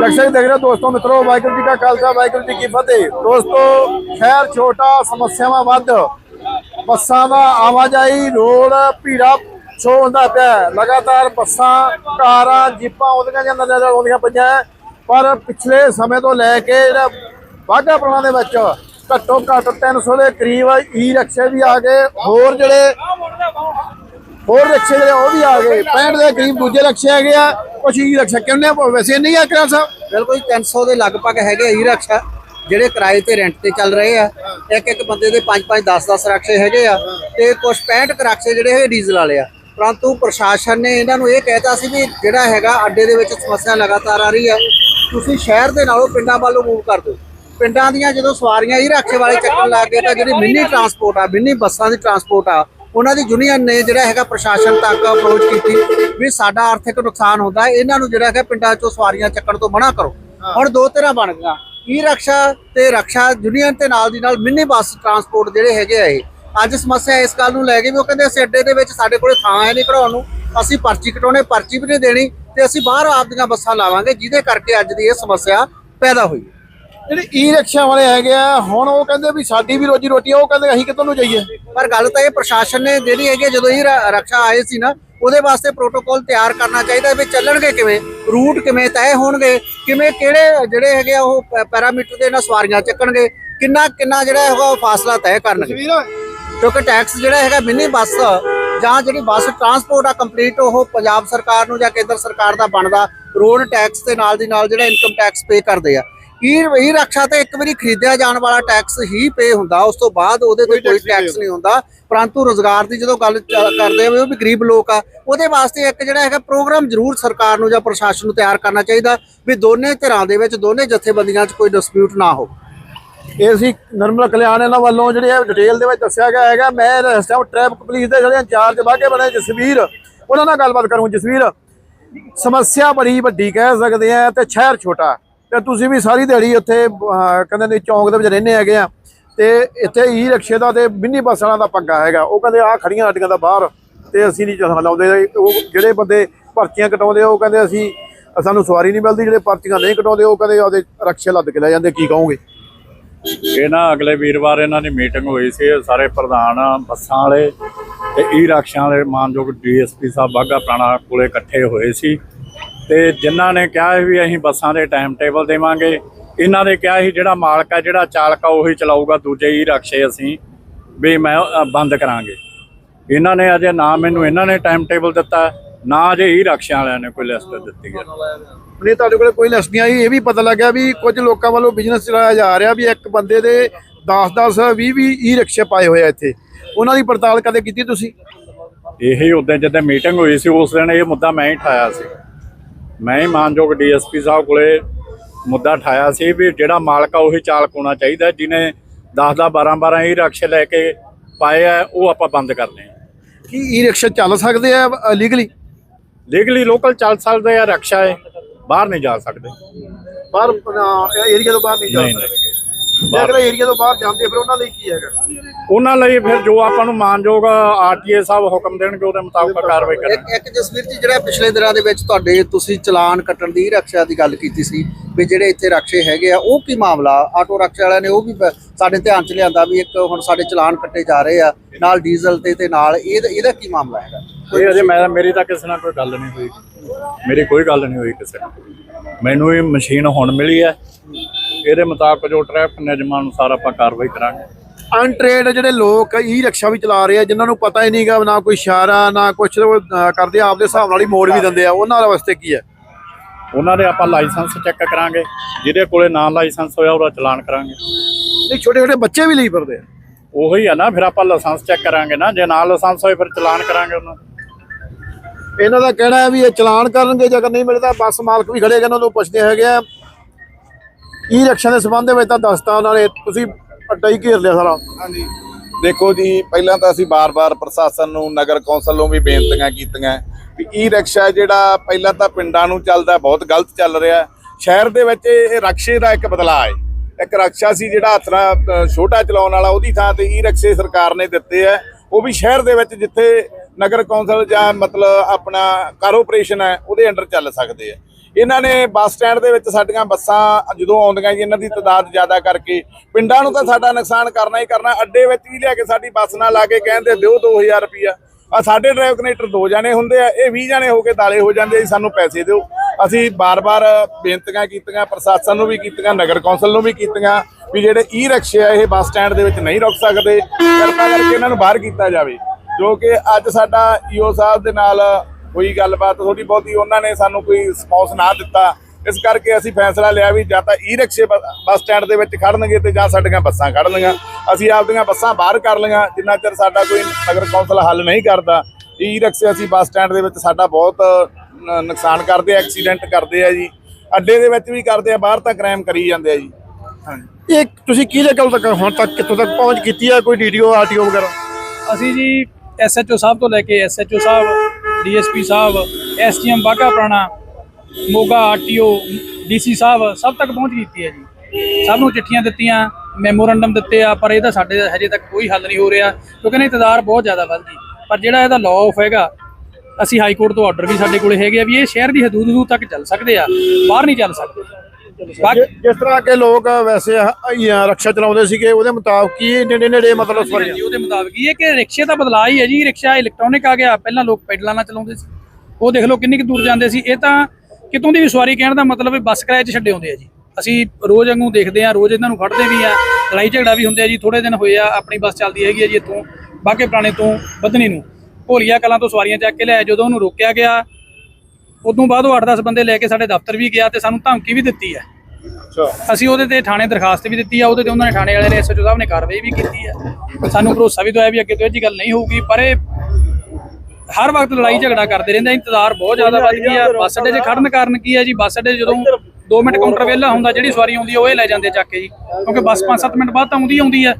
ਲਕਸ਼ਯ ਦੇਖ ਰਹੇ ਹੋ ਦੋਸਤੋ, ਮਿੱਤਰੋ, ਵਾਹਿਗੁਰੂ ਜੀ ਕਾ ਖਾਲਸਾ, ਵਾਹਿਗੁਰੂ ਜੀ ਕੀ ਫਤਿਹ। ਦੋਸਤੋ ਸ਼ਹਿਰ ਛੋਟਾ, ਸਮੱਸਿਆਵਾਂ ਵੱਧ, ਬੱਸਾਂ ਦਾ ਆਵਾਜਾਈ ਰੋਡ ਭੀੜਾ ਸ਼ੋ ਹੁੰਦਾ ਪਿਆ ਲਗਾਤਾਰ ਬੱਸਾਂ, ਕਾਰਾਂ, ਜੀਪਾਂ ਆਉਂਦੀਆਂ ਜਾਂ ਨਜ਼ਰ ਆਉਂਦੀਆਂ ਪਈਆਂ ਹੈ। ਪਰ ਪਿਛਲੇ ਸਮੇਂ ਤੋਂ ਲੈ ਕੇ ਜਿਹੜਾ ਵਾਘਾ ਪੁਰਾਣਾ ਦੇ ਵਿੱਚ ਘੱਟੋ ਘੱਟ 300 ਦੇ ਕਰੀਬ ਈ ਰਿਕਸ਼ੇ ਵੀ ਆ ਗਏ। ਹੋਰ ਜਿਹੜੇ, ਹੋਰ ਰਿਕਸ਼ੇ ਜਿਹੜੇ ਉਹ ਵੀ ਆ ਗਏ। 65 ਦੇ ਕਰੀਬ ਦੂਜੇ ਰਿਕਸ਼ੇ ਹੈਗੇ ਆ। ਕੁਝ ਈ ਰਿਕਸ਼ਾ ਕਿੰਨੇ ਵੈਸੇ ਨਹੀਂ ਆ ਕਰਾ ਸਾਹਿਬ ਬਿਲਕੁਲ 300 ਦੇ ਲਗਭਗ ਹੈਗੇ ਈ ਰਕਸ਼ਾ ਜਿਹੜੇ ਕਿਰਾਏ ਤੇ ਰੈਂਟ ਤੇ ਚੱਲ ਰਹੇ ਆ, ਇੱਕ ਇੱਕ ਬੰਦੇ ਦੇ 5 5 10 10 ਰਕਸ਼ੇ ਹੈਗੇ ਆ ਤੇ ਕੁਝ 65 ਕੁ ਰਕਸ਼ੇ ਜਿਹੜੇ ਇਹ ਡੀਜ਼ਲ ਵਾਲੇ ਆ। ਪਰੰਤੂ ਪ੍ਰਸ਼ਾਸਨ ਨੇ ਇਹਨਾਂ ਨੂੰ ਇਹ ਕਹਿਤਾ ਸੀ ਵੀ ਜਿਹੜਾ ਹੈਗਾ ਅੱਡੇ ਦੇ ਵਿੱਚ ਸਮੱਸਿਆ ਲਗਾਤਾਰ ਆ ਰਹੀ ਹੈ ਤੁਸੀਂ ਸ਼ਹਿਰ ਦੇ ਨਾਲੋਂ ਪਿੰਡਾਂ ਵੱਲੋਂ ਮੂਵ ਕਰ ਦਿਓ। ਪਿੰਡਾਂ ਦੀਆਂ ਜਦੋਂ ਸਵਾਰੀਆਂ ਹੀ ਰਕਸ਼ੇ ਵਾਲੇ ਚੱਕਣ ਲੱਗ ਗਏ ਤਾਂ ਜਿਹੜੀ ਮਿੰਨੀ ਟਰਾਂਸਪੋਰਟ ਆ, ਮਿੰਨੀ ਬੱਸਾਂ ਦੀ ਟਰਾਂਸਪੋਰਟ ਆ ਉਹਨਾਂ ਦੀ ਯੂਨੀਅਨ ਨੇ ਜਿਹੜਾ ਹੈਗਾ ਪ੍ਰਸ਼ਾਸਨ ਤੱਕ ਅਪਰੋਚ ਕੀਤੀ ਵੀ ਸਾਡਾ ਆਰਥਿਕ ਨੁਕਸਾਨ ਹੁੰਦਾ ਹੈ। ਇਹਨਾਂ ਨੂੰ ਜਿਹੜਾ ਹੈਗਾ ਪਿੰਡਾਂ ਚੋਂ ਸਵਾਰੀਆਂ ਚੱਕਣ ਤੋਂ ਮਨਾ ਕਰੋ। ਹੁਣ ਦੋ ਤਰ੍ਹਾਂ ਬਣ ਗਈਆਂ। ਈ ਰਕਸ਼ਾ ਤੇ ਰਕਸ਼ਾ ਯੂਨੀਅਨ ਤੇ ਨਾਲ ਦੀ ਨਾਲ ਮਿੰਨੀ ਬੱਸ ਟਰਾਂਸਪੋਰਟ ਜਿਹੜੇ ਹੈਗੇ ਆ ਇਹ। ਅੱਜ ਸਮੱਸਿਆ ਇਸ ਗੱਲ ਨੂੰ ਲੈ ਕੇ ਵੀ ਉਹ ਕਹਿੰਦੇ ਅਸੀਂ ਅੱਡੇ ਦੇ ਵਿੱਚ ਸਾਡੇ ਕੋਲੇ ਥਾਂ ਹੈ ਨਹੀਂ ਕਢਾਉਣ ਨੂੰ। ਅਸੀਂ ਪਰਚੀ ਕਟਾਉਣੇ ਪਰਚੀ ਵੀ ਨਹੀਂ ਦੇਣੀ ਤੇ ਅਸੀਂ ਬਾਹਰ ਆਪਦੀਆਂ ਬੱਸਾਂ ਲਾਵਾਂਗੇ ਜਿਹਦੇ ਕਰਕੇ ਅੱਜ ਦੀ ਇਹ ਸਮੱਸਿਆ ਪੈਦਾ ਹੋਈ ਜਿਹੜੇ ਈ ਰਿਕਸ਼ਾ ਵਾਲੇ ਹੈਗੇ ਆ ਹੁਣ ਉਹ ਕਹਿੰਦੇ ਵੀ ਸਾਡੀ ਵੀ ਰੋਜੀ ਰੋਟੀ ਆ ਉਹ ਕਹਿੰਦੇ ਅਸੀਂ ਕਿੱਧਰ ਨੂੰ ਜਾਈਏ? ਪਰ ਗੱਲ ਤਾਂ ਇਹ ਪ੍ਰਸ਼ਾਸਨ ਨੇ ਜਿਹੜੀ ਹੈਗੀ ਹੈ, ਜਦੋਂ ਇਹ ਰ- ਰਕਸ਼ਾ ਆਏ ਸੀ ਨਾ ਉਹਦੇ ਵਾਸਤੇ ਪ੍ਰੋਟੋਕਾਲ ਤਿਆਰ ਕਰਨਾ ਚਾਹੀਦਾ ਵੀ ਚੱਲਣਗੇ ਕਿਵੇਂ ਰੂਟ ਕਿਵੇਂ ਤੈਅ ਹੋਣਗੇ ਕਿਵੇਂ ਕਿਹੜੇ ਜਿਹੜੇ ਹੈਗੇ ਆ ਉਹ ਪੈਰਾਮੀਟਰ ਦੇ ਨਾਲ ਸਵਾਰੀਆਂ ਚੱਕਣਗੇ ਕਿੰਨਾ ਕਿੰਨਾ ਜਿਹੜਾ ਹੈਗਾ ਉਹ ਫਾਸਲਾ ਤੈਅ ਕਰਨਗੇ। ਕਿਉਂਕਿ ਟੈਕਸ ਜਿਹੜਾ ਹੈਗਾ ਮਿੰਨੀ ਬੱਸ ਜਾਂ ਜਿਹੜੀ ਬੱਸ ਟਰਾਂਸਪੋਰਟ ਆ ਕੰਪਲੀਟ ਉਹ ਪੰਜਾਬ ਸਰਕਾਰ ਨੂੰ ਜਾਂ ਕੇਂਦਰ ਸਰਕਾਰ ਦਾ ਬਣਦਾ ਰੋਡ ਟੈਕਸ ਦੇ ਨਾਲ ਦੀ ਨਾਲ ਜਿਹੜਾ ਇਨਕਮ ਟੈਕਸ ਪੇ ਕਰਦੇ ਆ। ਇਹ ਇਹ ਰਕਸ਼ਾ ਤੇ ਇੱਕ ਵਾਰੀ ਖਰੀਦਿਆ ਜਾਣ ਵਾਲਾ ਟੈਕਸ ਹੀ ਪੇ ਹੁੰਦਾ ਉਸ ਤੋਂ ਬਾਅਦ ਉਹਦੇ ਤੇ ਕੋਈ ਟੈਕਸ ਨਹੀਂ ਹੁੰਦਾ। ਪਰੰਤੂ ਰੋਜ਼ਗਾਰ ਦੀ ਜਦੋਂ ਗੱਲ ਕਰਦੇ ਆ ਉਹ ਵੀ ਗਰੀਬ ਲੋਕ ਆ ਉਹਦੇ ਵਾਸਤੇ ਇੱਕ ਜਿਹੜਾ ਹੈਗਾ ਪ੍ਰੋਗਰਾਮ ਜ਼ਰੂਰ ਸਰਕਾਰ ਨੂੰ ਜਾਂ ਪ੍ਰਸ਼ਾਸਨ ਨੂੰ ਤਿਆਰ ਕਰਨਾ ਚਾਹੀਦਾ ਵੀ ਦੋਨੇ ਧਿਰਾਂ ਦੇ ਵਿੱਚ ਦੋਨੇ ਜਥੇਬੰਦੀਆਂ 'ਚ ਕੋਈ ਡਿਸਪਿਊਟ ਨਾ ਹੋਵੇ। ਇਹ ਸੀ ਨਰਮਲ ਕਲਿਆਣ ਇਹਨਾਂ ਵੱਲੋਂ ਜਿਹੜੇ ਡਿਟੇਲ ਦੇ ਵਿੱਚ ਦੱਸਿਆ ਗਿਆ ਹੈਗਾ। ਮੈਂ ਇਸ ਟਾਈਮ ਟ੍ਰੈਫਿਕ ਪੁਲਿਸ ਦੇ ਜਿਹੜੇ ਇੰਚਾਰਜ ਵਾਗੇ ਬਣੇ ਜਸਵੀਰ ਉਹਨਾਂ ਨਾਲ ਗੱਲਬਾਤ ਕਰੂੰ ਜਸਵੀਰ। ਸਮੱਸਿਆ ਬੜੀ ਵੱਡੀ ਕਹਿ ਸਕਦੇ ਆ ਤੇ ਸ਼ਹਿਰ ਛੋਟਾ। ਤੇ ਤੁਸੀਂ ਵੀ ਸਾਰੀ ਦਿਹਾੜੀ ਉੱਥੇ ਕਹਿੰਦੇ ਨੇ ਚੌਂਕ ਦੇ ਵਿੱਚ ਰਹਿੰਦੇ ਹੈਗੇ ਆ। ਤੇ ਇੱਥੇ ਈ ਰਿਕਸ਼ੇ ਦਾ ਤੇ ਮਿੰਨੀ ਬੱਸ ਵਾਲਾ ਦਾ ਪੰਗਾ ਹੈਗਾ। ਉਹ ਕਹਿੰਦੇ ਆ ਖੜੀਆਂ ਅੱਡੀਆਂ ਦਾ ਬਾਹਰ ਤੇ ਅਸੀਂ ਨਹੀਂ ਚੱਲਣ ਲਾਉਂਦੇ। ਉਹ ਜਿਹੜੇ ਬੰਦੇ ਪਰਚੀਆਂ ਕਟਾਉਂਦੇ ਉਹ ਕਹਿੰਦੇ ਅਸੀਂ, ਸਾਨੂੰ ਸਵਾਰੀ ਨਹੀਂ ਮਿਲਦੀ। ਜਿਹੜੇ ਪਰਚੀਆਂ ਨਹੀਂ ਕਟਾਉਂਦੇ, ਉਹ ਕਹਿੰਦੇ ਉਹਦੇ ਰਕਸ਼ੇ ਲੱਦ ਕੇ ਲੈ ਜਾਂਦੇ। ਕੀ ਕਹੋਗੇ? ਇਹ ਨਾ ਅਗਲੇ ਵੀਰਵਾਰ ਇਹਨਾਂ ਦੀ ਮੀਟਿੰਗ ਹੋਈ ਸੀ। ਸਾਰੇ ਪ੍ਰਧਾਨ ਬੱਸਾਂ ਵਾਲੇ ਤੇ ਈ ਰਿਕਸ਼ਿਆਂ ਵਾਲੇ, ਮਾਨਯੋਗ ਡੀਐਸਪੀ ਸਾਹਿਬ ਬਾਗਾ ਪੁਰਾਣਾ ਕੋਲੇ ਇਕੱਠੇ ਹੋਏ ਸੀ। ਤੇ ਜਿਨ੍ਹਾਂ ਨੇ ਕਿਹਾ ਸੀ ਵੀ ਅਸੀਂ ਬੱਸਾਂ ਦੇ ਟਾਈਮ ਟੇਬਲ ਦੇਵਾਂਗੇ ਇਹਨਾਂ ਨੇ ਕਿਹਾ ਸੀ ਜਿਹੜਾ ਮਾਲਕ ਹੈ ਜਿਹੜਾ ਚਾਲਕ ਆ ਉਹੀ ਚਲਾਊਗਾ ਦੂਜੇ ਈ ਰਿਕਸ਼ੇ ਅਸੀਂ ਵੀ ਮੈਂ ਬੰਦ ਕਰਾਂਗੇ। ਇਹਨਾਂ ਨੇ ਅਜੇ ਨਾ ਮੈਨੂੰ ਇਹਨਾਂ ਨੇ ਟਾਈਮ ਟੇਬਲ ਦਿੱਤਾ ਨਾ ਅਜੇ ਈ ਰਿਕਸ਼ਿਆਂ ਵਾਲਿਆਂ ਨੇ ਕੋਈ ਲਿਸਟ ਦਿੱਤੀ ਹੈ। ਨਹੀਂ ਤੁਹਾਡੇ ਕੋਲ ਕੋਈ ਲਿਸਟ ਨਹੀਂ ਆਈ ਇਹ ਵੀ ਪਤਾ ਲੱਗਿਆ ਵੀ ਕੁਝ ਲੋਕਾਂ ਵੱਲੋਂ ਬਿਜ਼ਨਸ ਚਲਾਇਆ ਜਾ ਰਿਹਾ ਵੀ ਇੱਕ ਬੰਦੇ ਦੇ 10-10 20-20 ਈ ਰਿਕਸ਼ੇ ਪਾਏ ਹੋਏ ਆ ਇੱਥੇ। ਉਹਨਾਂ ਦੀ ਪੜਤਾਲ ਕਦੇ ਕੀਤੀ ਤੁਸੀਂ? ਇਹੀ ਉਦੋਂ ਜਦੋਂ ਮੀਟਿੰਗ ਹੋਈ ਸੀ ਉਸ ਦਿਨ ਇਹ ਮੁੱਦਾ ਮੈਂ ਹੀ ਠਾਇਆ ਸੀ। ਮੈਂ ਹੀ ਮਾਨਯੋਗ ਡੀਐਸਪੀ ਸਾਹਿਬ ਕੋਲੇ ਮੁੱਦਾ ਠਾਇਆ ਸੀ ਵੀ ਜਿਹੜਾ ਮਾਲਕ ਆ ਉਹੀ ਚਾਲਕ ਹੋਣਾ ਚਾਹੀਦਾ ਜਿਹਨੇ 10 10 12 12 ਹੀ ਰਕਸ਼ੇ ਲੈ ਕੇ ਪਾਏ ਆ ਉਹ ਆਪਾਂ ਬੰਦ ਕਰਨੇ ਆ। ਕੀ ਈ ਰਿਕਸ਼ਾ ਚੱਲ ਸਕਦੇ ਆ ਲੀਗਲੀ ਲੀਗਲੀ ਲੋਕਲ ਚੱਲ ਸਕਦੇ ਆ ਰਕਸ਼ਾ ਹੈ ਬਾਹਰ ਨਹੀਂ ਜਾ ਸਕਦੇ। ਬਾਹਰ ਏਰੀਆ ਤੋਂ ਬਾਹਰ ਨਹੀਂ ਜਾ ਸਕਦੇ ਨਹੀਂ। ਜੇ ਅਗਰ ਏਰੀਆ ਤੋਂ ਬਾਹਰ ਜਾਂਦੇ ਫਿਰ ਉਹਨਾਂ ਲਈ ਕੀ ਹੈਗਾ? ਉਹਨਾਂ ਲਈ ਫਿਰ ਜੋ ਆਪਾਂ ਨੂੰ ਮਾਨਯੋਗ ਆਰਟੀਏ ਸਾਹਿਬ ਹੁਕਮ ਦੇਣਗੇ ਉਹਦੇ ਮੁਤਾਬਕ ਕਾਰਵਾਈ ਕਰਾਂਗੇ। ਇੱਕ ਇੱਕ ਜਸਵੀਰ ਜੀ ਜਿਹੜਾ ਪਿਛਲੇ ਦਿਨਾਂ ਦੇ ਵਿੱਚ ਤੁਹਾਡੇ ਤੁਸੀਂ ਚਲਾਨ ਕੱਟਣ ਦੀ ਰਕਸ਼ਾ ਦੀ ਗੱਲ ਕੀਤੀ ਸੀ ਵੀ ਜਿਹੜੇ ਇੱਥੇ ਰਕਸ਼ੇ ਹੈਗੇ ਆ ਉਹ ਕੀ ਮਾਮਲਾ? ਆਟੋ ਰਕਸ਼ੇ ਵਾਲਿਆਂ ਨੇ ਉਹ ਵੀ ਸਾਡੇ ਧਿਆਨ ਚ ਲਿਆਂਦਾ ਵੀ ਇੱਕ ਹੁਣ ਸਾਡੇ ਚਲਾਨ ਕੱਟੇ ਜਾ ਰਹੇ ਆ ਨਾਲ ਡੀਜ਼ਲ ਤੇ ਤੇ ਨਾਲ ਇਹਦਾ ਕੀ ਮਾਮਲਾ ਹੈਗਾ? ਇਹ ਅਜੇ ਮੈਂ ਮੇਰੀ ਤਾਂ ਕਿਸੇ ਨਾਲ ਕੋਈ ਗੱਲ ਨਹੀਂ ਹੋਈ। ਮੇਰੀ ਕੋਈ ਗੱਲ ਨਹੀਂ ਹੋਈ ਕਿਸੇ ਨਾਲ। ਮੈਨੂੰ ਇਹ ਮਸ਼ੀਨ ਹੁਣ ਮਿਲੀ ਹੈ। ਇਹਦੇ ਮੁਤਾਬਕ ਜੋ ਟ੍ਰੈਫਿਕ ਨਿਯਮਾਂ ਅਨੁਸਾਰ ਆਪਾਂ ਕਾਰਵਾਈ ਕਰਾਂਗੇ। ਅਨਟ੍ਰੇਡ ਜਿਹੜੇ ਲੋਕ ਈ ਰਿਕਸ਼ਾ ਵੀ ਚਲਾ ਰਹੇ ਆ ਜਿਨ੍ਹਾਂ ਨੂੰ ਪਤਾ ਹੀ ਨਹੀਂਗਾ ਨਾ ਕੋਈ ਇਸ਼ਾਰਾ ਨਾ ਕੁਛ ਕਰਦੇ ਆਪਦੇ ਹਿਸਾਬ ਨਾਲ ਹੀ ਮੋੜ ਵੀ ਦਿੰਦੇ ਆ। ਉਹਨਾਂ ਵਾਸਤੇ ਕੀ ਹੈ ਉਹਨਾਂ ਦੇ ਆਪਾਂ ਲਾਇਸੈਂਸ ਚੈੱਕ ਕਰਾਂਗੇ ਜਿਹਦੇ ਕੋਲੇ ਨਾ ਲਾਇਸੈਂਸ ਹੋਇਆ ਉਹਦਾ ਚਲਾਨ ਕਰਾਂਗੇ। ਨਹੀਂ ਛੋਟੇ ਛੋਟੇ ਬੱਚੇ ਵੀ ਲਈ ਫਿਰਦੇ ਆ। ਉਹੀ ਆ ਨਾ ਫਿਰ ਆਪਾਂ ਲਾਇਸੈਂਸ ਚੈੱਕ ਕਰਾਂਗੇ ਨਾ ਜੇ ਨਾ ਲਾਇਸੈਂਸ ਹੋਏ ਫਿਰ ਚਲਾਨ ਕਰਾਂਗੇ ਉਹਨਾਂ। ਦਾ। ਇਹਨਾਂ ਦਾ ਕਹਿਣਾ ਹੈ ਵੀ ਇਹ ਚਲਾਨ ਕਰਨਗੇ ਜੇਕਰ ਨਹੀਂ ਮਿਲਦਾ ਬੱਸ ਮਾਲਕ ਵੀ ਖੜੇਗਾ ਇਹਨਾਂ ਨੂੰ ਪੁੱਛਦੇ ਹੈਗੇ ਆ। ਈ ਰਿਕਸ਼ਾ ਦੇ ਸੰਬੰਧ ਦੇ ਵਿੱਚ ਤਾਂ ਦੱਸਤਾ ਉਹਨਾਂ ਨੇ ਤੁਸੀਂ ਅੱਡਾ ਹੀ ਘੇਰ ਲਿਆ ਸਾਰਾ। ਹਾਂਜੀ। ਦੇਖੋ ਜੀ, ਪਹਿਲਾਂ ਤਾਂ ਅਸੀਂ ਬਾਰ-ਬਾਰ ਪ੍ਰਸ਼ਾਸਨ ਨੂੰ, ਨਗਰ ਕੌਂਸਲ ਨੂੰ ਵੀ ਬੇਨਤੀਆਂ ਕੀਤੀਆਂ। ਵੀ ਈ ਰਿਕਸ਼ਾ ਜਿਹੜਾ ਪਹਿਲਾਂ ਤਾਂ ਪਿੰਡਾਂ ਨੂੰ ਚੱਲਦਾ, ਬਹੁਤ ਗਲਤ ਚੱਲ ਰਿਹਾ। ਸ਼ਹਿਰ ਦੇ ਵਿੱਚ ਇਹ ਰਕਸ਼ੇ ਦਾ ਇੱਕ ਬਦਲਾਅ ਹੈ। ਇੱਕ ਰਕਸ਼ਾ ਸੀ ਜਿਹੜਾ ਹੱਥ ਨਾਲ ਛੋਟਾ ਚਲਾਉਣ ਵਾਲਾ, ਉਹਦੀ ਥਾਂ ਤੇ ਈ ਰਿਕਸ਼ੇ ਸਰਕਾਰ ਨੇ ਦਿੱਤੇ ਆ। ਉਹ ਵੀ ਸ਼ਹਿਰ ਦੇ ਵਿੱਚ ਜਿੱਥੇ ਨਗਰ ਕੌਂਸਲ ਜਾਂ ਮਤਲਬ ਆਪਣਾ ਕਾਰਪੋਰੇਸ਼ਨ ਹੈ, ਉਹਦੇ ਅੰਡਰ ਚੱਲ ਸਕਦੇ ਆ। ਇਹਨਾਂ ਨੇ ਬੱਸ ਸਟੈਂਡ ਦੇ ਵਿੱਚ ਸਾਡੀਆਂ ਬੱਸਾਂ ਜਦੋਂ ਆਉਂਦੀਆਂ ਜੀ, ਇਹਨਾਂ ਦੀ ਤਾਦਾਦ ਜ਼ਿਆਦਾ ਕਰਕੇ ਪਿੰਡਾਂ ਨੂੰ ਤਾਂ ਸਾਡਾ ਨੁਕਸਾਨ ਕਰਨਾ ਹੀ ਕਰਨਾ, ਅੱਡੇ ਵਿੱਚ ਵੀ ਲਿਆ ਕੇ ਸਾਡੀ ਬੱਸ ਨਾਲ ਲਾ ਕੇ ਕਹਿੰਦੇ ਦਿਓ 2000 ਰੁਪਿਆ ਆ ਸਾਡੇ ਡਰਾਈਵ ਕਨੈਕਟਰ ਦੋ ਜਾਣੇ ਹੁੰਦੇ ਆ, ਇਹ 20 ਜਣੇ ਹੋ ਕੇ ਦਾਲੇ ਹੋ ਜਾਂਦੇ ਆ ਜੀ, ਸਾਨੂੰ ਪੈਸੇ ਦਿਓ। ਅਸੀਂ ਬਾਰ-ਬਾਰ ਬੇਨਤੀਆਂ ਕੀਤੀਆਂ, ਪ੍ਰਸ਼ਾਸਨ ਨੂੰ ਵੀ ਕੀਤੀਆਂ, ਨਗਰ ਕੌਂਸਲ ਨੂੰ ਵੀ ਕੀਤੀਆਂ ਵੀ ਜਿਹੜੇ ਈ ਰਿਕਸ਼ੇ ਆ, ਇਹ ਬੱਸ ਸਟੈਂਡ ਦੇ ਵਿੱਚ ਨਹੀਂ ਰੁਕ ਸਕਦੇ। ਕਿਰਪਾ ਕਰਕੇ ਇਹਨਾਂ ਨੂੰ ਬਾਹਰ ਕੀਤਾ ਜਾਵੇ। ਜੋ ਕਿ ਅੱਜ ਸਾਡਾ ਈਓ ਸਾਹਿਬ ਦੇ ਨਾਲ ਹੋਈ ਗੱਲਬਾਤ ਥੋੜੀ ਬਹੁਤੀ ਉਹਨਾਂ ਨੇ ਸਾਨੂੰ ਕੋਈ ਰਿਸਪੌਂਸ ਨਾ ਦਿੱਤਾ। ਇਸ ਕਰਕੇ ਅਸੀਂ ਫੈਸਲਾ ਲਿਆ ਵੀ ਜਾਂ ਤਾਂ ਈ ਰਿਕਸ਼ੇ ਬ- ਬੱਸ ਸਟੈਂਡ ਦੇ ਵਿੱਚ ਖੜਨਗੇ ਤੇ ਜਾਂ ਸਾਡੀਆਂ ਬੱਸਾਂ ਖੜਨਗੀਆਂ। ਅਸੀਂ ਆਪਦੀਆਂ ਬੱਸਾਂ ਬਾਹਰ ਕਰ ਲਈਆਂ ਜਿੰਨਾ ਚਿਰ ਸਾਡਾ ਕੋਈ ਨਗਰ ਕੌਂਸਲ ਹੱਲ ਨਹੀਂ ਕਰਦਾ। ਈ ਰਿਕਸ਼ੇ ਅਸੀਂ ਬੱਸ ਸਟੈਂਡ ਦੇ ਵਿੱਚ ਸਾਡਾ ਬਹੁਤ ਨੁਕਸਾਨ ਕਰਦੇ ਆ ਐਕਸੀਡੈਂਟ ਕਰਦੇ ਆ ਜੀ। ਅੱਡੇ ਦੇ ਵਿੱਚ ਵੀ ਕਰਦੇ ਆ ਬਾਹਰ ਤਾਂ ਕ੍ਰਾਈਮ ਕਰੀ ਜਾਂਦੇ ਆ ਜੀ। ਹਾਂਜੀ। ਇਹ ਤੁਸੀਂ ਕਿਹਦੇ ਗੱਲ ਤੱਕ ਹੁਣ ਤੱਕ ਕਿੱਥੋਂ ਤੱਕ ਪਹੁੰਚ ਕੀਤੀ ਹੈ ਕੋਈ ਡੀਡੀਓ ਆਰਟੀਓ ਵਗੈਰਾ? ਅਸੀਂ ਜੀ ਐਸਐਚਓ ਸਾਹਿਬ ਤੋਂ ਲੈ ਕੇ SHO sahib DSP sahib, STM Bagha Purana, Moga RTO, DC ਸਾਹਿਬ, ਸਭ ਤੱਕ ਪਹੁੰਚ ਕੀਤੀ ਹੈ ਜੀ। ਸਭ ਨੂੰ ਚਿੱਠੀਆਂ ਦਿੱਤੀਆਂ, ਮੈਮੋਰੰਡਮ ਦਿੱਤੇ ਆ, ਪਰ ਇਹਦਾ ਸਾਡੇ ਹਜੇ ਤੱਕ ਕੋਈ ਹੱਲ ਨਹੀਂ ਹੋ ਰਿਹਾ, ਕਿਉਂਕਿ ਇਹਨਾਂ ਦੀ ਬਹੁਤ ਜ਼ਿਆਦਾ ਵੱਧਦੀ ਪਰ ਜਿਹੜਾ ਇਹਦਾ ਲਾਅ ਆਫ ਹੈਗਾ, ਅਸੀਂ ਹਾਈ ਕੋਰਟ ਤੋਂ ਆਰਡਰ ਵੀ ਸਾਡੇ ਕੋਲੇ ਹੈਗੇ ਆ ਵੀ ਇਹ ਸ਼ਹਿਰ ਦੀ ਹਦੂਦ ਹਦੂਦ ਤੱਕ ਚੱਲ ਸਕਦੇ ਆ, ਬਾਹਰ ਨਹੀਂ ਚੱਲ ਸਕਦੇ। ਬਾਕੀ ਜਿ- ਜਿਸ ਤਰ੍ਹਾਂ ਕਿ ਲੋਕ ਵੈਸੇ ਰਕਸ਼ਾ ਚਲਾਉਂਦੇ ਸੀਗੇ ਉਹਦੇ ਮੁਤਾਬਕ ਹੀ ਨੇੜੇ ਨੇੜੇ ਮਤਲਬ ਸਵਾਰੀਆਂ ਹਾਂਜੀ ਉਹਦੇ ਮੁਤਾਬਕ ਹੀ ਹੈ ਕਿ ਰਿਕਸ਼ੇ ਦਾ ਬਦਲਾਅ ਹੀ ਹੈ ਜੀ। ਰਿਕਸ਼ਾ ਇਲੈਕਟ੍ਰੋਨਿਕ ਆ ਗਿਆ ਪਹਿਲਾਂ ਲੋਕ ਪੈਡਲਾਂ ਨਾਲ ਚਲਾਉਂਦੇ ਸੀ। ਉਹ ਦੇਖ ਲਓ ਕਿੰਨੀ ਕੁ ਦੂਰ ਜਾਂਦੇ ਸੀ। ਇਹ ਤਾਂ ਕਿਤੋਂ ਦੀ ਵੀ ਸਵਾਰੀ ਕਹਿਣ ਦਾ ਮਤਲਬ ਹੈ ਬੱਸ ਕਿਰਾਏ 'ਚ ਛੱਡੇ ਆਉਂਦੇ ਆ ਜੀ। ਅਸੀਂ ਰੋਜ਼ ਵਾਂਗੂ ਦੇਖਦੇ ਆ ਰੋਜ਼ ਇਹਨਾਂ ਨੂੰ ਫੜਦੇ ਵੀ ਆ। ਲੜਾਈ ਝਗੜਾ ਵੀ ਹੁੰਦੇ ਆ ਜੀ ਥੋੜੇ ਦਿਨ ਹੋਏ ਆ ਆਪਣੀ ਬੱਸ ਚੱਲਦੀ ਹੈਗੀ ਆ ਜੀ ਇੱਥੋਂ ਬਾਗੇ ਪੁਰਾਣੇ ਤੋਂ ਬੱਧਨੀ ਨੂੰ। ਭੋਲੀਆ ਕਲਾਂ ਤੋਂ ਸਵਾਰੀਆਂ ਚੱਕ ਕੇ ਲਿਆਏ ਜਦੋਂ ਉਹਨੂੰ ਰੋਕਿਆ ਗਿਆ ਉਦੋਂ ਬਾਅਦ ਉਹ 8-10 ਬੰਦੇ ਲੈ ਕੇ ਸਾਡੇ ਦਫ਼ਤਰ ਵੀ ਗਿਆ ਤੇ ਸਾਨੂੰ ਧਮਕੀ ਵੀ ਦਿੱਤੀ ਹੈ। ਅਸੀਂ ਉਹਦੇ ਤੇ ਥਾਣੇ ਦਰਖਾਸਤ ਵੀ ਦਿੱਤੀ ਆ ਉਹਦੇ ਤੇ ਉਹਨਾਂ ਨੇ ਥਾਣੇ ਵਾਲੇ ਨੇ ਐਸਐਚਓ ਸਾਹਿਬ ਨੇ ਕਾਰਵਾਈ ਵੀ ਕੀਤੀ ਆ ਸਾਨੂੰ ਭਰੋਸਾ ਵੀ ਦਵਾਇਆ ਵੀ ਅੱਗੇ ਤੋਂ ਇਹ ਜੀ ਗੱਲ ਨਹੀਂ ਹੋਊਗੀ ਪਰ ਇਹ ਹਰ ਵਕਤ ਲੜਾਈ ਝਗੜਾ ਕਰਦੇ ਰਹਿੰਦੇ ਆ ਇੰਤਜ਼ਾਰ ਬਹੁਤ ਜ਼ਿਆਦਾ ਵੱਧ ਗਿਆ। ਬੱਸ ਅੱਡੇ 'ਚ ਖੜਨ ਕਾਰਨ ਕੀ ਹੈ ਜੀ? ਬੱਸ ਅੱਡੇ ਜਦੋਂ 2 ਮਿੰਟ ਕਾਊਂਟਰ ਵਿਹਲਾ ਹੁੰਦਾ ਜਿਹੜੀ ਸਵਾਰੀ ਆਉਂਦੀ ਆ ਉਹ ਇਹ ਲੈ ਜਾਂਦੇ ਚੱਕ ਕੇ ਜੀ ਕਿਉਂਕਿ ਬੱਸ 5-7 ਮਿੰਟ ਬਾਅਦ ਤਾਂ ਆਉਂਦੀ ਹੀ ਆਉਂਦੀ ਆ।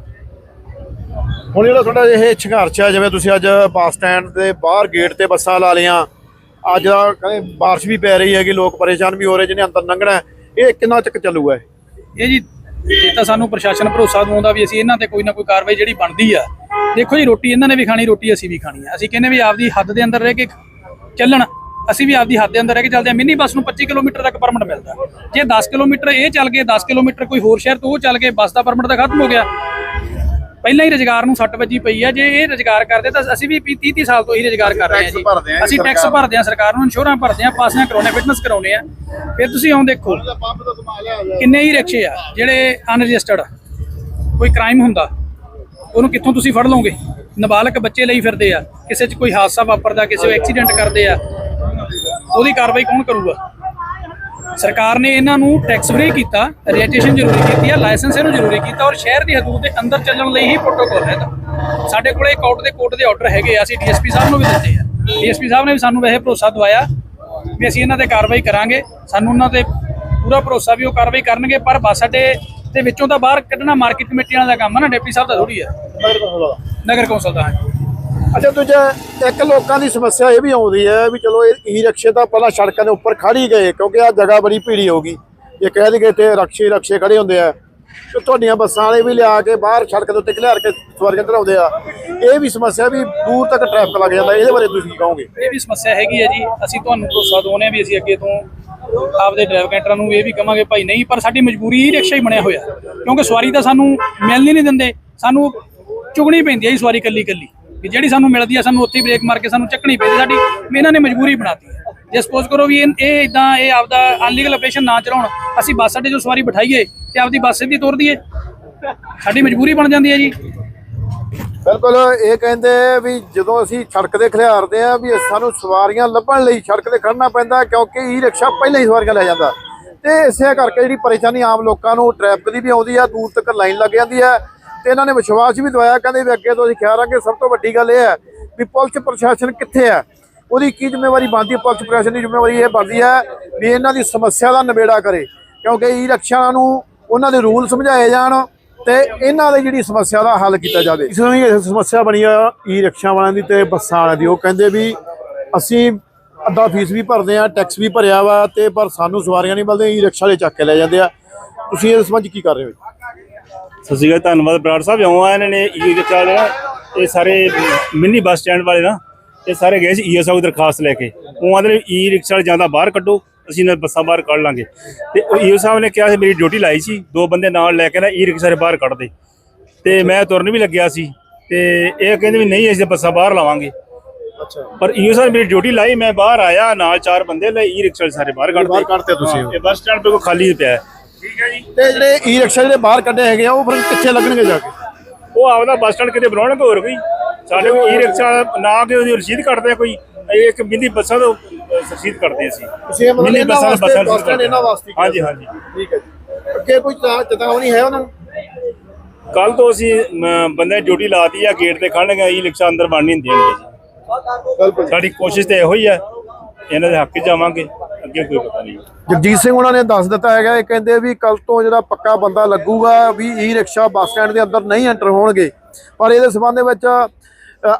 ਹੁਣ ਜਿਹੜਾ ਤੁਹਾਡਾ ਇਹ ਸੰਘਰਸ਼ ਹੈ ਜਿਵੇਂ ਤੁਸੀਂ ਅੱਜ ਬੱਸ ਸਟੈਂਡ ਦੇ ਬਾਹਰ ਗੇਟ ਤੇ ਬੱਸਾਂ ਲਾ ਲਈਆਂ ਅੱਜ ਦਾ ਕਹਿੰਦੇ ਬਾਰਿਸ਼ ਵੀ ਪੈ ਰਹੀ ਹੈਗੀ, ਲੋਕ ਪਰੇਸ਼ਾਨ ਵੀ ਹੋ ਰਹੇ, ਜਿਹਨੇ ਅੰਦਰ ਲੰਘਣਾ ਇਹ ਕਿੰਨਾ ਤੱਕ ਚੱਲੂਗਾ ਇਹ? ਜੀ, ਇਹ ਤਾਂ ਸਾਨੂੰ ਪ੍ਰਸ਼ਾਸਨ ਭਰੋਸਾ ਦਵਾਉਂਦਾ ਵੀ ਅਸੀਂ ਇਹਨਾਂ ਤੇ ਕੋਈ ਨਾ ਕੋਈ ਕਾਰਵਾਈ ਜਿਹੜੀ ਬਣਦੀ ਆ, ਦੇਖੋ ਜੀ, ਰੋਟੀ ਇਹਨਾਂ ਨੇ ਵੀ ਖਾਣੀ, ਰੋਟੀ ਅਸੀਂ ਵੀ ਖਾਣੀ ਆ। ਅਸੀਂ ਕਹਿੰਦੇ ਵੀ ਆਪਦੀ ਹੱਦ ਦੇ ਅੰਦਰ ਰਹਿ ਕੇ ਚੱਲਣ, ਅਸੀਂ ਵੀ ਆਪਦੀ ਹੱਦ ਦੇ ਅੰਦਰ ਰਹਿ ਕੇ ਚੱਲਦੇ ਆ। ਮਿੰਨੀ ਬੱਸ ਨੂੰ 25 ਕਿਲੋਮੀਟਰ ਤੱਕ ਪਰਮਿਟ ਮਿਲਦਾ। ਜੇ 10 ਕਿਲੋਮੀਟਰ ਇਹ ਚੱਲ ਗਏ 10 ਕਿਲੋਮੀਟਰ ਕੋਈ ਹੋਰ ਸ਼ਹਿਰ ਤੋਂ ਉਹ ਚੱਲ ਗਏ, ਬੱਸ ਦਾ ਪਰਮਿਟ ਤਾਂ ਖਤਮ ਹੋ ਗਿਆ। ਪਹਿਲਾਂ ਹੀ ਰੁਜ਼ਗਾਰ ਨੂੰ ਸੱਟ ਵੱਜੀ ਪਈ ਆ ਜੇ ਇਹ ਰੁਜ਼ਗਾਰ ਕਰਦੇ ਤਾਂ ਅਸੀਂ ਵੀ 30 30 ਸਾਲ ਤੋਂ ਹੀ ਰੁਜ਼ਗਾਰ ਕਰ ਰਹੇ ਹਾਂ ਜੀ। ਅਸੀਂ ਟੈਕਸ ਭਰਦੇ ਹਾਂ ਸਰਕਾਰ ਨੂੰ ਇੰਸ਼ੋਰਾਂ ਭਰਦੇ ਹਾਂ ਪਾਸਿਆਂ ਕਰਾਉਣੇ ਫਿਟਨੈਸ ਕਰਾਉਣੇ ਆ। ਫਿਰ ਤੁਸੀਂ ਆਉਂ ਦੇਖੋ ਕਿੰਨੇ ਹੀ ਰਿਕਸ਼ੇ ਆ ਜਿਹੜੇ ਅਨਰਜਿਸਟਰਡ ਕੋਈ ਕ੍ਰਾਈਮ ਹੁੰਦਾ ਉਹਨੂੰ ਕਿੱਥੋਂ ਤੁਸੀਂ ਫੜ ਲਓਗੇ? ਨਾਬਾਲਗ ਬੱਚੇ ਲਈ ਫਿਰਦੇ ਆ ਕਿਸੇ 'ਚ ਕੋਈ ਹਾਦਸਾ ਵਾਪਰਦਾ ਕਿਸੇ ਐਕਸੀਡੈਂਟ ਕਰਦੇ ਆ ਉਹਦੀ ਕਾਰਵਾਈ ਕੌਣ ਕਰੂਗਾ? ਸਰਕਾਰ ਨੇ ਇਹਨਾਂ ਨੂੰ ਟੈਕਸ ਫ੍ਰੀ ਕੀਤਾ ਰਜਿਸਟ੍ਰੇਸ਼ਨ ਜ਼ਰੂਰੀ ਕੀਤੀ ਹੈ ਲਾਇਸੈਂਸ ਇਹਨੂੰ ਜ਼ਰੂਰੀ ਕੀਤਾ ਔਰ ਸ਼ਹਿਰ ਦੀ ਹਦੂਦ ਦੇ ਅੰਦਰ ਚੱਲਣ ਲਈ ਹੀ ਪ੍ਰੋਟੋਕਾਲ ਹੈ ਸਾਡੇ ਕੋਲੇ ਕੋਰਟ ਦੇ ਕੋਰਟ ਦੇ ਆਰਡਰ ਹੈਗੇ ਆ ਅਸੀਂ ਡੀਐਸਪੀ ਸਾਹਿਬ ਨੂੰ ਵੀ ਦਿੱਤੇ ਆ। ਡੀਐਸਪੀ ਸਾਹਿਬ ਨੇ ਵੀ ਸਾਨੂੰ ਵੈਸੇ ਭਰੋਸਾ ਦਵਾਇਆ ਵੀ ਅਸੀਂ ਇਹਨਾਂ ਤੇ ਕਾਰਵਾਈ ਕਰਾਂਗੇ ਸਾਨੂੰ ਉਹਨਾਂ ਤੇ ਪੂਰਾ ਭਰੋਸਾ ਵੀ ਉਹ ਕਾਰਵਾਈ ਕਰਨਗੇ ਪਰ ਬੱਸ ਅੱਡੇ ਦੇ ਵਿੱਚੋਂ ਤਾਂ ਬਾਹਰ ਕੱਢਣਾ ਮਾਰਕੀਟ ਕਮੇਟੀ ਵਾਲਾ ਦਾ ਕੰਮ ਹੈ ਨਾ ਡਿਪਟੀ ਸਾਹਿਬ ਦਾ ਥੋੜੀ ਹੈ ਨਗਰ ਕੌਂਸਲ ਦਾ। ਹੈ ਅੱਛਾ ਦੂਜਾ ਇੱਕ ਲੋਕਾਂ ਦੀ ਸਮੱਸਿਆ ਇਹ ਵੀ ਆਉਂਦੀ ਹੈ ਵੀ ਚਲੋ ਇਹ ਈ ਰਿਕਸ਼ੇ ਤਾਂ ਪਹਿਲਾਂ ਸੜਕਾਂ ਦੇ ਉੱਪਰ ਖੜੀ ਗਏ, ਕਿਉਂਕਿ ਆ ਜਗ੍ਹਾ ਬੜੀ ਭੀੜੀ ਹੋ ਗਈ। ਇਹ ਕਹਿ ਦਈਏ ਤੇ ਰਕਸ਼ੇ ਰਕਸ਼ੇ ਖੜੇ ਹੁੰਦੇ ਆ, ਤੇ ਤੁਹਾਡੀਆਂ ਬੱਸਾਂ ਵਾਲੇ ਵੀ ਲਿਆ ਕੇ ਬਾਹਰ ਸੜਕ ਦੇ ਉੱਤੇ ਖਿਲਾਰ ਕੇ ਸਵਾਰੀਆਂ ਚੜਾਉਂਦੇ ਆ। ਇਹ ਵੀ ਸਮੱਸਿਆ ਵੀ ਦੂਰ ਤੱਕ ਟ੍ਰੈਫਿਕ ਲੱਗ ਜਾਂਦਾ, ਇਹਦੇ ਬਾਰੇ ਤੁਸੀਂ ਕੀ ਕਹੋਗੇ? ਇਹ ਵੀ ਸਮੱਸਿਆ ਹੈਗੀ ਹੈ ਜੀ। ਅਸੀਂ ਤੁਹਾਨੂੰ ਭਰੋਸਾ ਦਵਾਉਂਦੇ ਹਾਂ ਵੀ ਅਸੀਂ ਅੱਗੇ ਤੋਂ ਆਪਦੇ ਡਰਾਈਵ ਕੈਂਟਰਾਂ ਨੂੰ ਇਹ ਵੀ ਕਹਾਂਗੇ, ਭਾਈ ਨਹੀਂ, ਪਰ ਸਾਡੀ ਮਜਬੂਰੀ ਹੀ ਰਿਕਸ਼ਾ ਹੀ ਬਣਿਆ ਹੋਇਆ। ਕਿਉਂਕਿ ਸਵਾਰੀ ਤਾਂ ਸਾਨੂੰ ਮਿਲਣੀ ਨਹੀਂ ਦਿੰਦੇ, ਸਾਨੂੰ ਚੁਗਣੀ ਪੈਂਦੀ ਹੈ ਜੀ ਸਵਾਰੀ ਕੱਲੀ ਕੱਲੀ ਵੀ ਜਿਹੜੀ ਸਾਨੂੰ ਮਿਲਦੀ ਹੈ ਸਾਨੂੰ ਉੱਥੇ ਹੀ ਬ੍ਰੇਕ ਮਾਰ ਕੇ ਸਾਨੂੰ ਚੱਕਣੀ ਪੈਂਦੀ ਸਾਡੀ ਵੀ ਇਹਨਾਂ ਨੇ ਮਜਬੂਰੀ ਬਣਾਤੀ ਹੈ ਜੇ ਸਪੋਜ਼ ਕਰੋ ਵੀ ਇਹ ਇਹ ਇਦਾਂ ਇਹ ਆਪਦਾ ਅਨਲੀਗਲ ਆਪਰੇਸ਼ਨ ਨਾ ਚਲਾਉਣ, ਅਸੀਂ ਬੱਸ ਅੱਡੇ ਜੋ ਸਵਾਰੀ ਬਿਠਾਈਏ ਤੇ ਆਪਦੀ ਬੱਸ ਸਿੱਧੀ ਤੋਰ ਦਈਏ। ਸਾਡੀ ਮਜਬੂਰੀ ਬਣ ਜਾਂਦੀ ਹੈ ਜੀ। ਬਿਲਕੁਲ, ਇਹ ਕਹਿੰਦੇ ਵੀ ਜਦੋਂ ਅਸੀਂ ਸੜਕ ਤੇ ਖਿਲਾਰਦੇ ਆ ਵੀ ਸਾਨੂੰ ਸਵਾਰੀਆਂ ਲੱਭਣ ਲਈ ਸੜਕ ਤੇ ਖੜਨਾ ਪੈਂਦਾ ਕਿਉਂਕਿ ਈ ਰਿਕਸ਼ਾ ਪਹਿਲਾਂ ਹੀ ਸਵਾਰੀਆਂ ਲੈ ਜਾਂਦਾ। ਤੇ ਇਸੇ ਕਰਕੇ ਜਿਹੜੀ ਪਰੇਸ਼ਾਨੀ ਆਮ ਲੋਕਾਂ ਨੂੰ ਟ੍ਰੈਫਿਕ ਦੀ ਵੀ ਆਉਂਦੀ ਆ, ਦੂਰ ਤੱਕ ਲਾਈਨ ਲੱਗ ਜਾਂਦੀ ਹੈ ਤੇ ਇਹਨਾਂ ਨੇ ਵਿਸ਼ਵਾਸ ਵੀ ਦਵਾਇਆ, ਕਹਿੰਦੇ ਵੀ ਅੱਗੇ ਤੋਂ ਅਸੀਂ ਖਿਆਲ ਰੱਖਾਂਗੇ। ਸਭ ਤੋਂ ਵੱਡੀ ਗੱਲ ਇਹ ਹੈ ਵੀ ਪੁਲਿਸ ਪ੍ਰਸ਼ਾਸਨ ਕਿੱਥੇ ਹੈ? ਉਹਦੀ ਕੀ ਜ਼ਿੰਮੇਵਾਰੀ ਬਣਦੀ ਹੈ? ਪੁਲਿਸ ਪ੍ਰਸ਼ਾਸਨ ਦੀ ਜ਼ਿੰਮੇਵਾਰੀ ਇਹ ਬਣਦੀ ਹੈ ਵੀ ਇਹਨਾਂ ਦੀ ਸਮੱਸਿਆ ਦਾ ਨਿਬੇੜਾ ਕਰੇ। ਕਿਉਂਕਿ ਈ ਰਿਕਸ਼ਾ ਨੂੰ ਉਹਨਾਂ ਦੇ ਰੂਲ ਸਮਝਾਏ ਜਾਣ ਤੇ ਇਹਨਾਂ ਦੀ ਜਿਹੜੀ ਸਮੱਸਿਆ ਦਾ ਹੱਲ ਕੀਤਾ ਜਾਵੇ। ਇਸ ਨੂੰ ਇਹ ਸਮੱਸਿਆ ਬਣੀ ਆ ਈ ਰਿਕਸ਼ਾ ਵਾਲਿਆਂ ਦੀ ਤੇ ਬੱਸਾਂ ਵਾਲਿਆਂ ਦੀ। ਉਹ ਕਹਿੰਦੇ ਵੀ ਅਸੀਂ ਅੱਧਾ ਫੀਸ ਵੀ ਭਰਦੇ ਆ ਟੈਕਸ ਵੀ ਭਰਿਆ ਵਾ ਤੇ ਪਰ ਸਾਨੂੰ ਸਵਾਰੀਆਂ ਨਹੀਂ ਮਿਲਦੀਆਂ ਈ ਰਿਕਸ਼ਾ ਵਾਲੇ ਚੱਕ ਕੇ ਲੈ ਜਾਂਦੇ ਆ। ਤੁਸੀਂ ਇਸ ਸੰਬੰਧ ਕੀ ਕਰ ਰਹੇ ਹੋ? ਸਤਿ ਸ਼੍ਰੀ ਅਕਾਲ ਧੰਨਵਾਦ ਬਰਾੜ ਸਾਹਿਬ। ਇਉਂ ਆ ਇਹਨਾਂ ਨੇ ਈ ਰਿਕਸ਼ਾ ਵਾਲੇ ਨਾ ਇਹ ਸਾਰੇ ਮਿੰਨੀ ਬੱਸ ਸਟੈਂਡ ਵਾਲੇ ਨਾ ਇਹ ਸਾਰੇ ਗਏ ਸੀ ਈਐਸਆਈ ਦੀ ਦਰਖਾਸਤ ਲੈ ਕੇ। ਉਹ ਆਂਦੇ ਨੇ ਈ ਰਿਕਸ਼ਾ ਵਾਲੇ ਜਾਂ ਤਾਂ ਬਾਹਰ ਕੱਢੋ ਅਸੀਂ ਨਾ ਬੱਸਾਂ ਬਾਹਰ ਕੱਢ ਲਾਂਗੇ। ਤੇ ਈਓ ਸਾਹਿਬ ਨੇ ਕਿਹਾ ਸੀ ਮੇਰੀ ਡਿਊਟੀ ਲਾਈ ਸੀ ਦੋ ਬੰਦੇ ਨਾਲ ਲੈ ਕੇ ਨਾ ਈ ਰਿਕਸ਼ਾ ਦੇ ਬਾਹਰ ਕੱਢ ਦੇ। ਤੇ ਮੈਂ ਤੁਰਨ ਵੀ ਲੱਗਿਆ ਸੀ ਤੇ ਇਹ ਕਹਿੰਦੇ ਵੀ ਨਹੀਂ ਅਸੀਂ ਤਾਂ ਬੱਸਾਂ ਬਾਹਰ ਲਾਵਾਂਗੇ। ਅੱਛਾ। ਪਰ ਈਓ ਸਾਹਿਬ ਮੇਰੀ ਡਿਊਟੀ ਲਾਈ ਮੈਂ ਬਾਹਰ ਆਇਆ ਨਾਲ ਚਾਰ ਬੰਦੇ ਲੈ ਈ ਰਿਕਸ਼ਾ ਸਾਰੇ ਬਾਹਰ ਕੱਢ ਬਾਹਰ ਕੱਢਤੇ ਤੁਸੀਂ ਇਹ ਬੱਸ ਸਟੈਂਡ ਬਿਲਕੁਲ ਖਾਲੀ ਪਿਆ ਹੈ। ਠੀਕ ਹੈ ਜੀ। ਤੇ ਜਿਹੜੇ ਈ ਰਿਕਸ਼ਾ ਜਿਹੜੇ ਬਾਹਰ ਕੱਢੇ ਹੈਗੇ ਆ ਉਹ ਫਿਰ ਕਿੱਥੇ ਲੱਗਣਗੇ ਜਾ ਕੇ? ਉਹ ਆਪਦਾ ਬੱਸ ਸਟੈਂਡ ਕਿਤੇ ਬਣਾਉਣਗੇ ਹੋਰ ਕੋਈ? ਸਾਡੇ ਕੋਲ ਈ ਰਿਕਸ਼ਾ ਨਾ ਕਿ ਉਹਦੀ ਰਸੀਦ ਕੱਟਦੇ ਕੋਈ। ਇਹ ਇੱਕ ਮਿੰਨੀ ਬੱਸਾਂ ਤੋਂ ਰਸੀਦ ਕੱਟਦੇ ਅਸੀਂ। ਮਿੰਨੀ ਬੱਸਾਂ ਬੱਸਾਂ ਸਟੈਂਡ ਇਹਨਾਂ ਵਾਸਤੇ ਹਾਂਜੀ ਹਾਂਜੀ। ਠੀਕ ਹੈ ਜੀ। ਅੱਗੇ ਕੋਈ ਚੇਤਾ- ਚੇਤਾਵਨੀ ਹੈ ਉਹਨਾਂ ਨੂੰ? ਕੱਲ ਤੋਂ ਅਸੀਂ ਬੰਦੇ ਡਿਊਟੀ ਲਾਤੀ ਆ ਗੇਟ ਤੇ ਖੜਨਗੇ ਈ ਰਿਕਸ਼ਾ ਅੰਦਰ ਦੇਣਗੇ ਜੀ ਬਿਲਕੁਲ ਸਾਡੀ ਕੋਸ਼ਿਸ਼ ਤੇ ਇਹੋ ਹੀ ਹੈ ਇਹਨਾਂ ਦੇ ਹੱਕ 'ਚ ਜਾਵਾਂਗੇ। ਅੱਗੇ ਕੋਈ ਪਤਾ ਨਹੀਂ। ਜਗਜੀਤ ਸਿੰਘ ਉਹਨਾਂ ਨੇ ਦੱਸ ਦਿੱਤਾ ਹੈਗਾ, ਇਹ ਕਹਿੰਦੇ ਵੀ ਕੱਲ ਤੋਂ ਜਿਹੜਾ ਪੱਕਾ ਬੰਦਾ ਲੱਗੂਗਾ ਵੀ ਈ ਰਿਕਸ਼ਾ ਬੱਸ ਸਟੈਂਡ ਦੇ ਅੰਦਰ ਨਹੀਂ ਐਂਟਰ ਹੋਣਗੇ। ਪਰ ਇਹਦੇ ਸਬੰਧ ਵਿੱਚ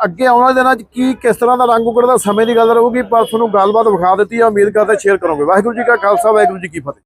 ਅੱਗੇ ਆਉਣ ਵਾਲੇ ਦਿਨਾਂ 'ਚ ਕੀ, ਕਿਸ ਤਰ੍ਹਾਂ ਦਾ ਰੰਗ ਉਗੜਦਾ ਸਮੇਂ ਦੀ ਗੱਲ ਰਹੂਗੀ, ਪਰ ਤੁਹਾਨੂੰ ਗੱਲਬਾਤ ਵਿਖਾ ਦਿੱਤੀ ਹੈ ਉਮੀਦ ਕਰਦੇ ਸ਼ੇਅਰ ਕਰੋਗੇ। ਵਾਹਿਗੁਰੂ ਜੀ ਕਾ ਖਾਲਸਾ, ਵਾਹਿਗੁਰੂ ਜੀ ਕੀ ਫਤਿਹ।